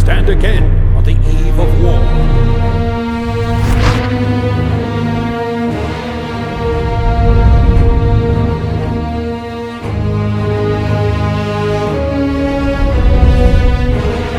stand again on the eve of war.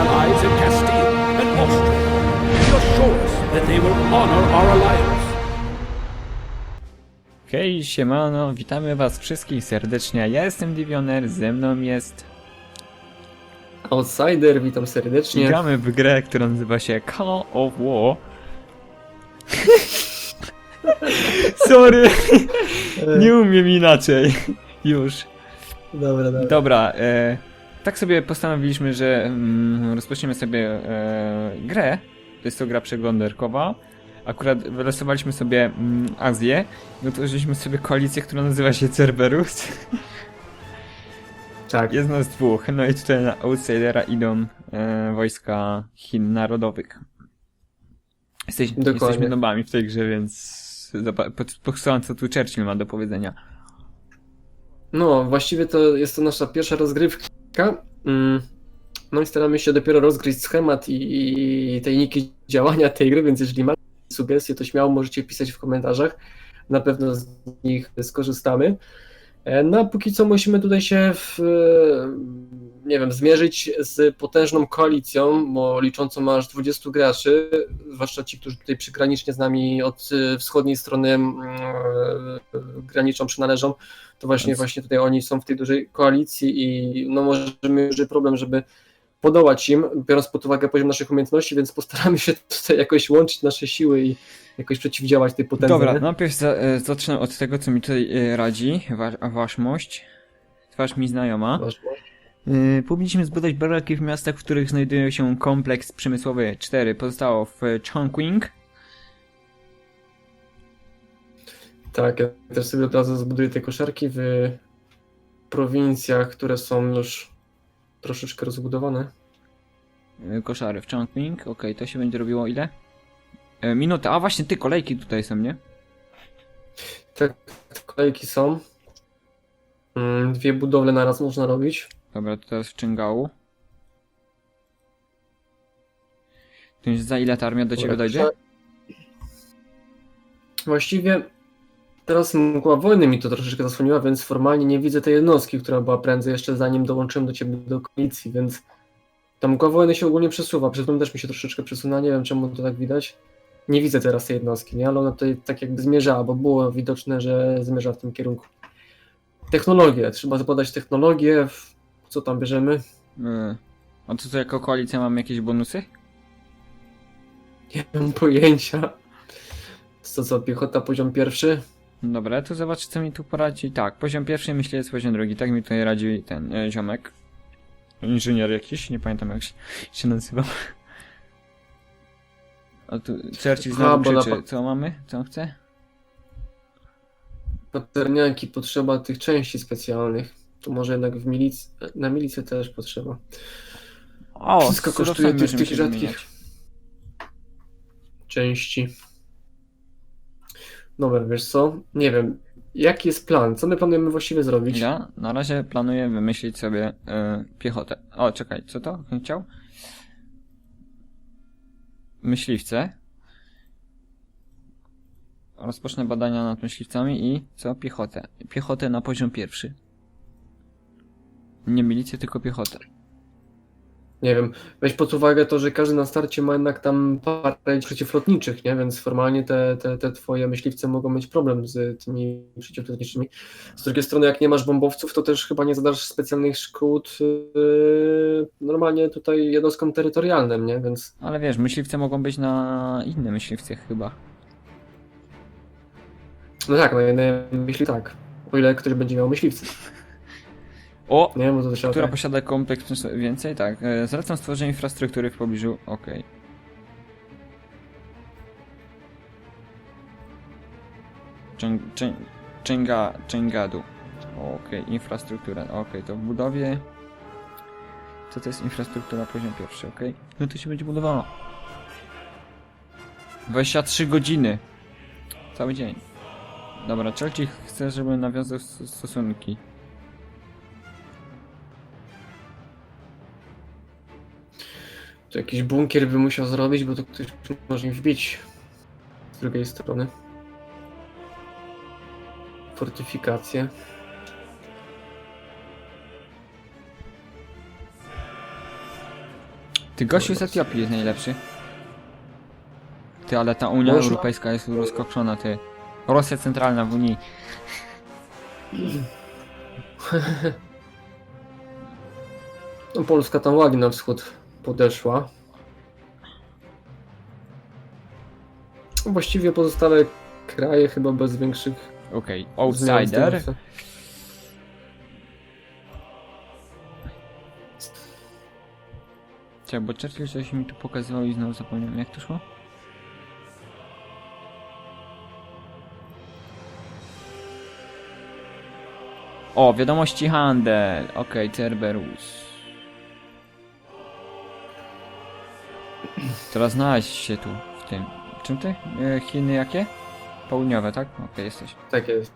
Allies Castile and Austria, that they will honor our alliance. Hej, siemano, witamy was wszystkich serdecznie. Ja jestem Divioner, ze mną jest... Outsider, witam serdecznie. gramy w grę, która nazywa się Call of War. Sorry, nie umiem inaczej. Już. Dobra, dobra. Dobra, e, tak sobie postanowiliśmy, że mm, rozpoczniemy sobie e, grę. To jest to gra przeglądarkowa. Akurat wylosowaliśmy sobie mm, Azję i utworzyliśmy sobie koalicję, która nazywa się Cerberus. Tak, Jest nas dwóch, no i tutaj na Outsidera idą e, wojska Chin Narodowych. Jesteś, Dokładnie. jesteśmy nobami w tej grze, więc posłucham co tu Churchill ma do powiedzenia. no właściwie to jest to nasza pierwsza rozgrywka. Mm, No i staramy się dopiero rozgryźć schemat i, i tajniki działania tej gry, więc jeżeli macie sugestie, to śmiało możecie pisać w komentarzach. Na pewno z nich skorzystamy. E, No a póki co musimy tutaj się w, e, nie wiem, zmierzyć z potężną koalicją, bo liczącą aż 20 graczy, zwłaszcza ci, którzy tutaj przygranicznie z nami od e, wschodniej strony mm, graniczą, przynależą, to właśnie, Więc- właśnie tutaj oni są w tej dużej koalicji i no możemy mieć problem, żeby podołać im, biorąc pod uwagę poziom naszych umiejętności, więc postaramy się tutaj jakoś łączyć nasze siły i jakoś przeciwdziałać tej potędze. Dobra, nie? najpierw za, e, zacznę od tego, co mi tutaj e, radzi wa, waszmość. Twarz mi znajoma. Masz- E, powinniśmy zbudować baraki w miastach, w których znajduje się kompleks przemysłowy 4. Pozostało w Chongqing. Tak, ja też sobie od razu zbuduję te koszarki w prowincjach, które są już troszeczkę rozbudowane. E, koszary w Chongqing. Okej, to się będzie robiło ile? E, minutę. A właśnie, ty kolejki tutaj są, nie? Te kolejki są. Mm, Dwie budowle naraz można robić. Dobra, to teraz w Czengału. To już za ile ta armia do ciebie dojdzie? Właściwie teraz mgła wojny mi to troszeczkę zasłoniła, więc formalnie nie widzę tej jednostki, która była prędzej jeszcze zanim dołączyłem do ciebie do koalicji, więc ta mgła wojny się ogólnie przesuwa. Przed tym też mi się troszeczkę przesunęła, nie wiem czemu to tak widać. Nie widzę teraz tej jednostki, nie? ale ona tutaj tak jakby zmierzała, bo było widoczne, że zmierza w tym kierunku. Technologie, trzeba podać technologię. Co tam bierzemy? E, a to co, jako koalicja mamy jakieś bonusy? Nie mam pojęcia. Co, co, piechota poziom pierwszy? Dobra, to zobacz co mi tu poradzi. Tak, poziom pierwszy myślę jest poziom drugi. Tak mi tutaj radzi ten e, ziomek. Inżynier jakiś, nie pamiętam jak się, się nazywa. A tu Churchill Aha, znowu na krzyczy. pa- Co mamy? Co on chce? paterniaki potrzeba tych części specjalnych. To może jednak w milic... na milicję też potrzeba. O, Wszystko z kosztuje surowcami tych, możemy tych się rzadkich wymieniać. części. Dobra, wiesz co? Nie wiem. Jaki jest plan? Co my planujemy właściwie zrobić? Ja na razie planuję wymyślić sobie e, piechotę. O, czekaj, co to? Kto Chciał? Myśliwce. Rozpocznę badania nad myśliwcami i co? Piechotę. Piechotę na poziom pierwszy. Nie milicję, tylko piechotę. Nie wiem. Weź pod uwagę to, że każdy na starcie ma jednak tam parę przeciwlotniczych, nie? Więc formalnie te, te, te twoje myśliwce mogą mieć problem z tymi przeciwlotniczymi. Z drugiej strony, jak nie masz bombowców, to też chyba nie zadasz specjalnych szkód yy, normalnie tutaj jednostkom terytorialnym, nie? Więc Ale wiesz, myśliwce mogą być na inne myśliwce chyba. no tak, no jednej myśli tak. O ile ktoś będzie miał myśliwce, O! nie? Bo to trzeba Która tak. posiada kompleks więcej? Tak. E, Zalecam stworzenie infrastruktury w pobliżu. Okej. Czeng- Czenga, Czengadu. Okej, infrastruktura. Okej, to w budowie. Co to jest infrastruktura poziom pierwszy, okej? No to się będzie budowało. 23 godziny. Cały dzień. Dobra, Chelsea chce, żebym nawiązał stosunki. To jakiś bunkier by musiał zrobić, bo to ktoś może im wbić z drugiej strony. Fortyfikacje. Ty gościu z Etiopii jest najlepszy. Ty, ale ta Unia Można- Europejska jest rozkokszona, ty. Rosja centralna w Unii. No, Polska tam ładnie na wschód podeszła. Właściwie pozostałe kraje chyba bez większych Okej, zmian outsider. Czekaj, bo Churchill coś mi tu pokazywał i znowu zapomniałem jak to szło? O, wiadomości handel. Okej, Cerberus. Teraz znaleźć się tu, w tym. Czym ty? E, Chiny jakie? Południowe, tak? Okej, jesteś. Tak jest.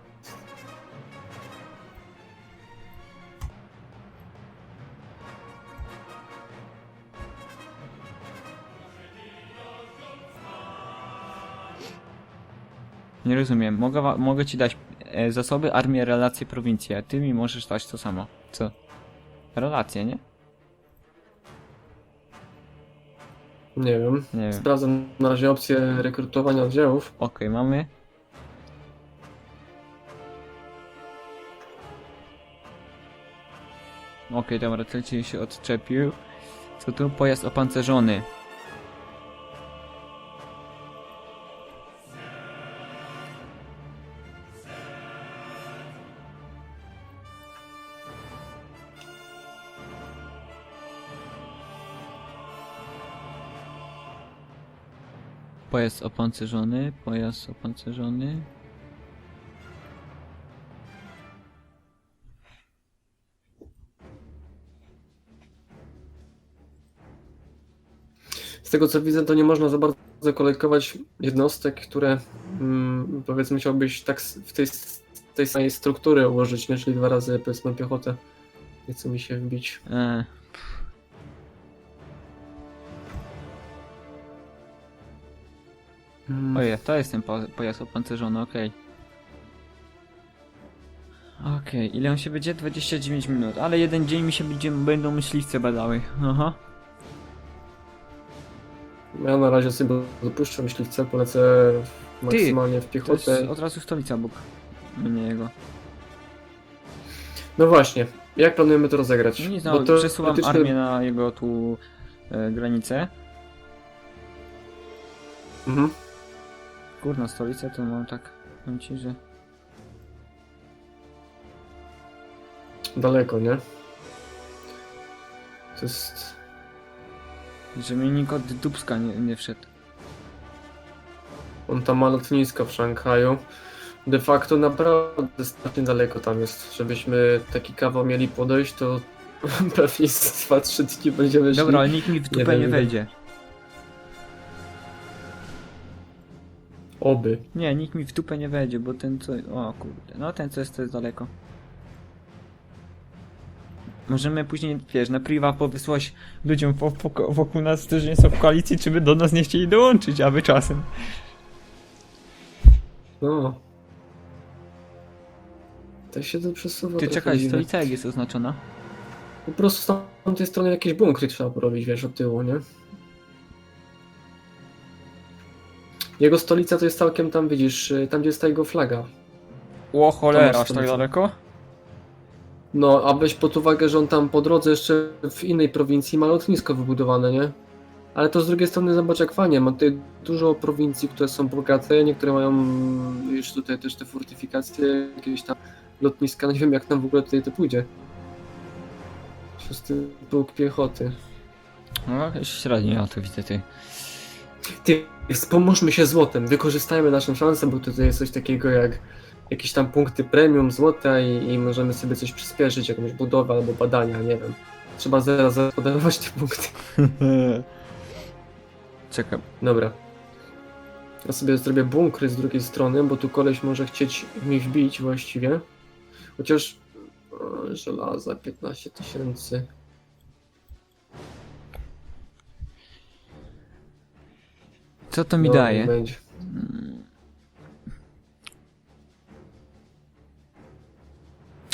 Nie rozumiem. Mogę, wa- mogę ci dać e, zasoby, armię, relacje, prowincje. Ty mi możesz dać to samo. Co? Relacje, nie? Nie wiem. Nie wiem. Sprawdzam na razie opcję rekrutowania oddziałów. Okej, mamy. Okej, dobra, Celcius się odczepił. Co tu? Pojazd opancerzony. Pojazd opancerzony, pojazd opancerzony. Z tego co widzę, to nie można za bardzo kolejkować jednostek, które mm, powiedzmy chciałbyś tak w tej, tej samej struktury ułożyć, nie? czyli dwa razy powiedzmy piechotę. Nie chce mi się wbić. E, Mm, Ojej, to jest ten po, pojazd opancerzony, okej. Okej, ile on się będzie? 29 minut, ale jeden dzień mi się będzie, będą myśliwce badały. Aha. Ja na razie sobie dopuszczę myśliwce, polecę maksymalnie w To jest piechotę. od razu stolica Bóg. Nie jego. No właśnie, jak planujemy to rozegrać? Nic, Bo to przesuwam teoretycznie- armię na jego tu e, granicę. Mhm. Kurna, stolicę to mam tak, powiem ci, że... Daleko, nie? To jest... że mi nikt od Dubska nie, nie wszedł. On tam ma lotnisko w Szanghaju. De facto naprawdę strasznie daleko tam jest. Żebyśmy taki kawał mieli podejść, to pewnie z 2-3 dni będziemy. Dobra, ale nikt mi w dupę nie jeden. wejdzie. Oby. Nie, nikt mi w dupę nie wejdzie, bo ten co... O kurde, no ten co jest, to jest daleko. Możemy później, wiesz, na priwa powysłać ludziom po, po, wokół nas, którzy nie są w koalicji, czy by do nas nie chcieli dołączyć, aby czasem. No. Tak się to przesuwa. Ty trochę czekaj, dziwnie. stolica jak jest oznaczona? Po prostu z tamtej strony jakieś bunkry trzeba porobić, wiesz, od tyłu, nie? Jego stolica to jest całkiem tam, widzisz, y, tam gdzie jest ta jego flaga. O cholera, aż tak daleko? No, a weź pod uwagę, że on tam po drodze jeszcze w innej prowincji ma lotnisko wybudowane, nie? Ale to z drugiej strony zobacz jak fajnie, ma tutaj dużo prowincji, które są bogate, niektóre mają już tutaj też te fortyfikacje, jakieś tam lotniska, no nie wiem jak nam w ogóle tutaj to pójdzie. Szósty pułk piechoty. No, średnio ja to widzę, ty. Ty, wspomóżmy się złotem, wykorzystajmy naszą szansę, bo tutaj jest coś takiego jak jakieś tam punkty premium złota i, i możemy sobie coś przyspieszyć, jakąś budowę albo badania, nie wiem. Trzeba zaraz zapodarować te punkty. Czekaj, Dobra. Ja sobie zrobię bunkry z drugiej strony, bo tu koleś może chcieć mi wbić właściwie. Chociaż o, żelaza 15 tysięcy. Co to mi No, daje? Będzie.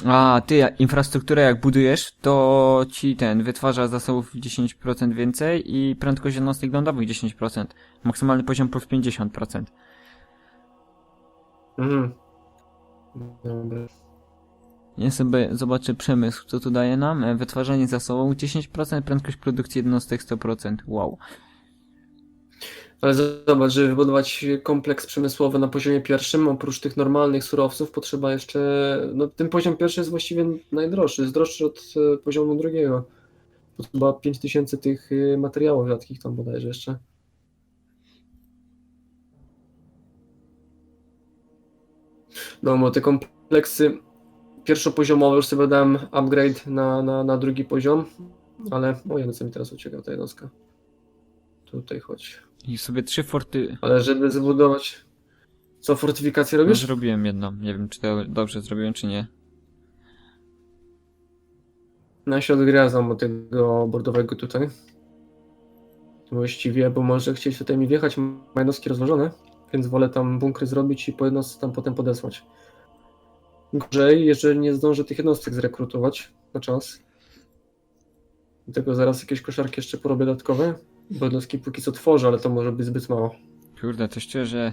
A, ty, jak- infrastrukturę jak budujesz, to ci ten wytwarza zasobów 10% więcej i prędkość jednostek lądowych 10%. Maksymalny poziom plus 50%. Mhm. Dobra. Ja sobie zobaczę przemysł, co tu daje nam. E, Wytwarzanie zasobów 10%, prędkość produkcji jednostek 100%. Wow. Ale zobacz, żeby wybudować kompleks przemysłowy na poziomie pierwszym, oprócz tych normalnych surowców, potrzeba jeszcze. No, ten poziom pierwszy jest właściwie najdroższy, jest droższy od e, poziomu drugiego. Potrzeba 5000 tych e, materiałów rzadkich tam bodajże jeszcze. No, bo te kompleksy pierwszopoziomowe już sobie dałem upgrade na, na, na drugi poziom, ale. O, no co mi teraz ucieka ta jednostka. Tutaj chodź. I sobie trzy forty... Ale żeby zbudować. Co, fortyfikację No, robisz? zrobiłem jedną. Nie wiem, czy to dobrze zrobiłem, czy nie. No ja się odgryzam od tego bordowego tutaj. Właściwie, bo może chcieć tutaj mi wjechać, mam jednostki rozłożone, więc wolę tam bunkry zrobić i po jednostce tam potem podesłać. Gorzej, jeżeli nie zdążę tych jednostek zrekrutować na czas. Dlatego zaraz jakieś koszarki jeszcze porobię dodatkowe, bo jednostki póki co tworzę, ale to może być zbyt mało. Kurde, to szczerze...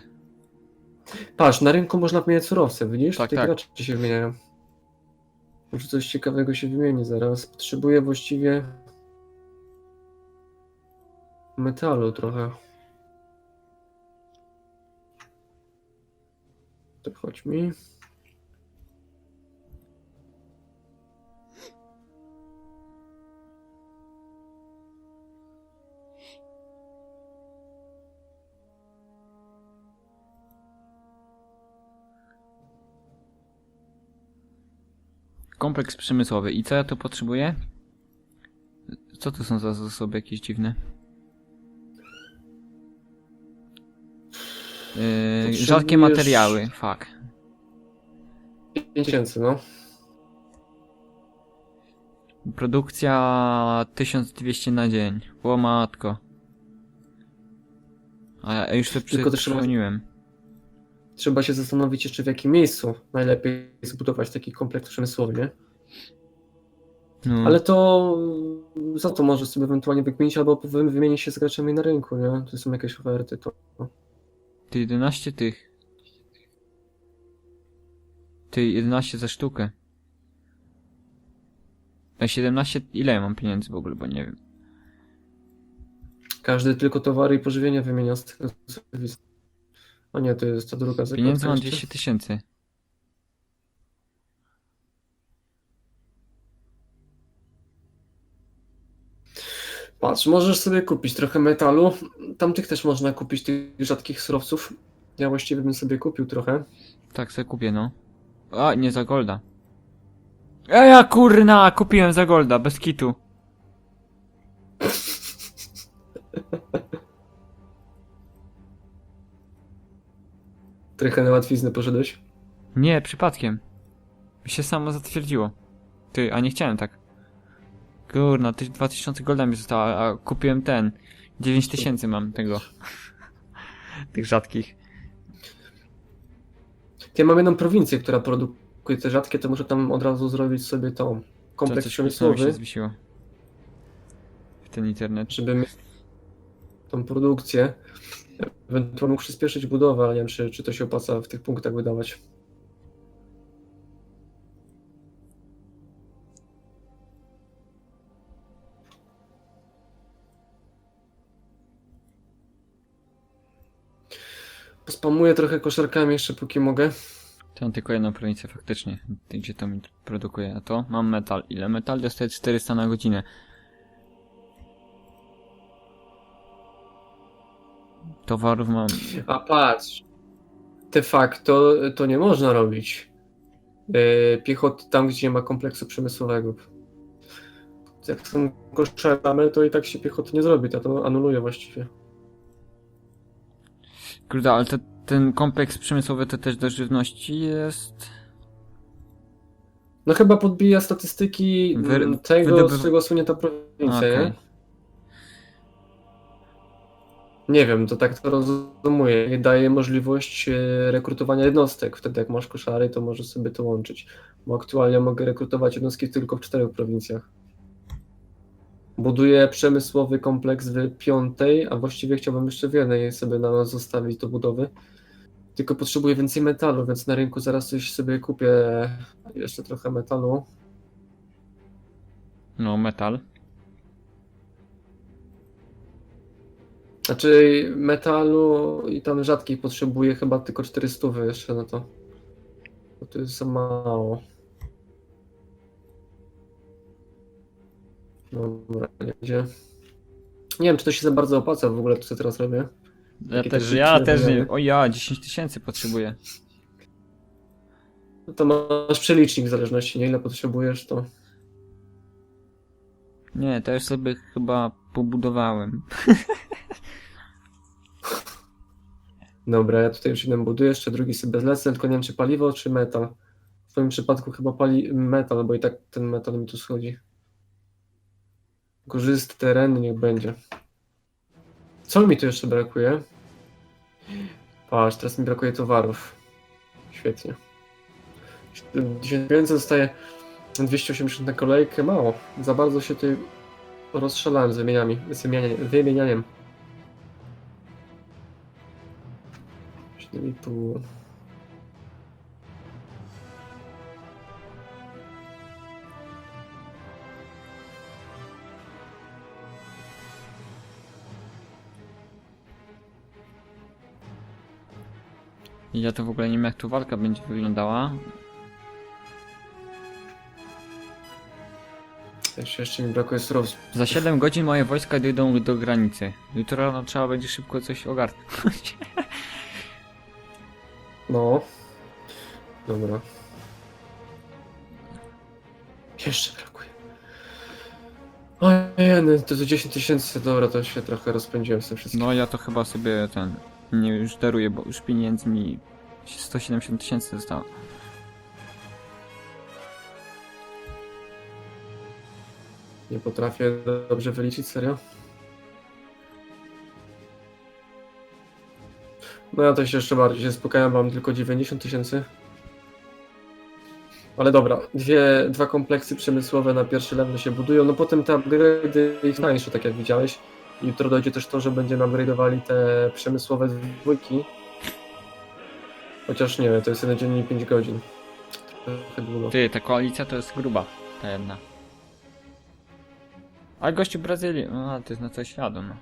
Patrz, na rynku można wymieniać surowce, widzisz? Tak, Te tak. gracze się wymieniają. Może coś ciekawego się wymieni zaraz. Potrzebuję właściwie metalu trochę. To chodź mi. Kompleks przemysłowy. I co ja tu potrzebuję? Co to są za zasoby jakieś dziwne? Yy, rzadkie materiały, fuck. 5000, no. Produkcja 1200 na dzień. O matko. A ja już to Tylko też trzeba- przegoniłem. Trzeba się zastanowić jeszcze w jakim miejscu najlepiej zbudować taki kompleks przemysłowy, nie? No. Ale to za to może sobie ewentualnie wykminić, albo wy- wymienić się z graczami na rynku, nie? To są jakieś oferty, to... Ty 11 tych. Ty 11 za sztukę. A 17 ile ja mam pieniędzy w ogóle, bo nie wiem. Każdy tylko towary i pożywienie wymienia z tego serwisu. O nie, to jest ta druga zakładka Pieniędzy mam jeszcze. 200 tysięcy. Patrz, możesz sobie kupić trochę metalu. Tamtych też można kupić, tych rzadkich surowców. Ja właściwie bym sobie kupił trochę. Tak sobie kupię, no. A, nie za golda. E, ja kurna, kupiłem za golda, bez kitu. Trochę na łatwiznę poszedłeś. Nie, przypadkiem. Mi się samo zatwierdziło. Ty, a nie chciałem tak. Kurna, ty 2000 golda mi zostało, a kupiłem ten. 9000 mam tego. Tych rzadkich. Ja mam jedną prowincję, która produkuje te rzadkie, to muszę tam od razu zrobić sobie tą kompleks się przemysłowy, zwisiło. W ten internet. żeby mieć tą produkcję. Ewentualnie mógł przyspieszyć budowę, ale nie wiem, czy, czy to się opłaca w tych punktach wydawać. Pospamuję trochę koszarkami jeszcze póki mogę. To tylko jedną prowincję faktycznie, gdzie to mi produkuje. A to mam metal. Ile metal? Dostaję 400 na godzinę. Towarów mam. A patrz, de facto to nie można robić yy, piechoty tam, gdzie nie ma kompleksu przemysłowego. Jak są koszaramy, to i tak się piechoty nie zrobi, to to anuluje właściwie. Kurde, ale to, ten kompleks przemysłowy to też do żywności jest. No chyba podbija statystyki Wy- tego, wydobywa- z czego słynie ta prowincja, Okej. nie? Nie wiem, to tak to rozumuję. Daje możliwość e, rekrutowania jednostek. Wtedy jak masz koszary, to możesz sobie to łączyć. Bo aktualnie mogę rekrutować jednostki tylko w czterech prowincjach. Buduję przemysłowy kompleks w piątej, a właściwie chciałbym jeszcze w jednej sobie na nas zostawić do budowy. Tylko potrzebuję więcej metalu, więc na rynku zaraz coś sobie kupię jeszcze trochę metalu. No, metal. Znaczy metalu i tam rzadkich potrzebuję chyba tylko 400 jeszcze na to. Bo to jest za mało. Dobra, nie. Nie wiem, czy to się za bardzo opłaca w ogóle, to co teraz robię. Ja Takie też, techniczne ja też nie. wymiany. O ja, 10 tysięcy potrzebuję. No to masz przelicznik w zależności, nie ile potrzebujesz, to Nie, to już sobie chyba pobudowałem. Dobra, ja tutaj już jeden buduję, jeszcze drugi sobie zlecę, tylko nie wiem czy paliwo, czy metal. W twoim przypadku chyba pali metal, bo i tak ten metal mi tu schodzi. Górzysty teren, niech będzie. Co mi tu jeszcze brakuje? Patrz, teraz mi brakuje towarów. Świetnie. 1500 zostaje 280 na kolejkę, mało. Za bardzo się tutaj rozstrzelałem z wymieniami, z wymienianiem. wymienianiem. 7,5. Ja to w ogóle nie wiem jak tu walka będzie wyglądała. Jeszcze, jeszcze mi brakuje surowców. Za 7 godzin moje wojska dojdą do granicy. Jutro rano trzeba będzie szybko coś ogarnąć. No. Dobra. Jeszcze brakuje. Ojej, to za 10 tysięcy, dobra, to się trochę rozpędziłem z tym wszystkim. No ja to chyba sobie ten... Nie już daruję, bo już pieniędzy mi 170 tysięcy zostało. Nie potrafię dobrze wyliczyć, serio? No ja to się jeszcze bardziej się spokajam, mam tylko 90 tysięcy. Ale dobra, dwie, dwa kompleksy przemysłowe na pierwszy level się budują, no potem te upgrade'y ich tańsze, tak jak widziałeś. Jutro dojdzie też to, że będziemy upgrade'owali te przemysłowe dwójki. Chociaż nie to jest jeden dzień i 5 godzin. Trochę długo. Ty, ta koalicja to jest gruba. Ta jedna. A gościu Brazylii, no ale to jest na coś jadą. No.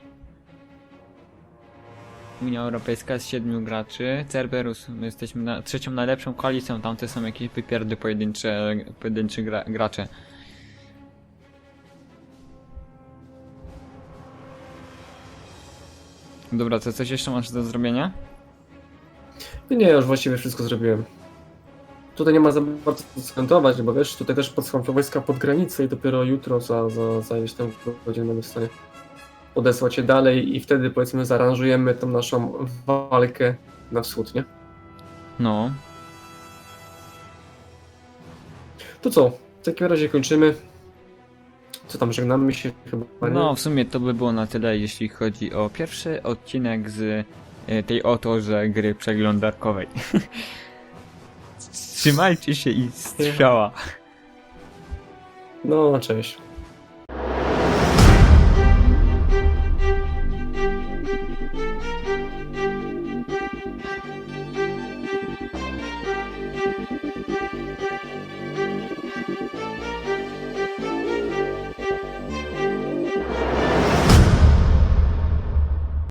Unia Europejska jest siedmiu graczy, Cerberus, my jesteśmy na, trzecią najlepszą koalicją, tamte są jakieś wypierdy pojedyncze, pojedynczy gra, gracze. Dobra, to coś jeszcze masz do zrobienia? Nie, już właściwie wszystko zrobiłem. Tutaj nie ma za bardzo co skomentować, bo wiesz, tutaj też podsyłam te wojska pod granicę i dopiero jutro za, za, za ileś tam godzin będę w stanie odesłać je dalej i wtedy powiedzmy zaaranżujemy tą naszą walkę na wschód, nie? No, To co? W takim razie kończymy. Co tam, żegnamy się chyba, nie? No, w sumie to by było na tyle, jeśli chodzi o pierwszy odcinek z e, tej oto, że gry przeglądarkowej. Trzymajcie się i strzała. No, cześć.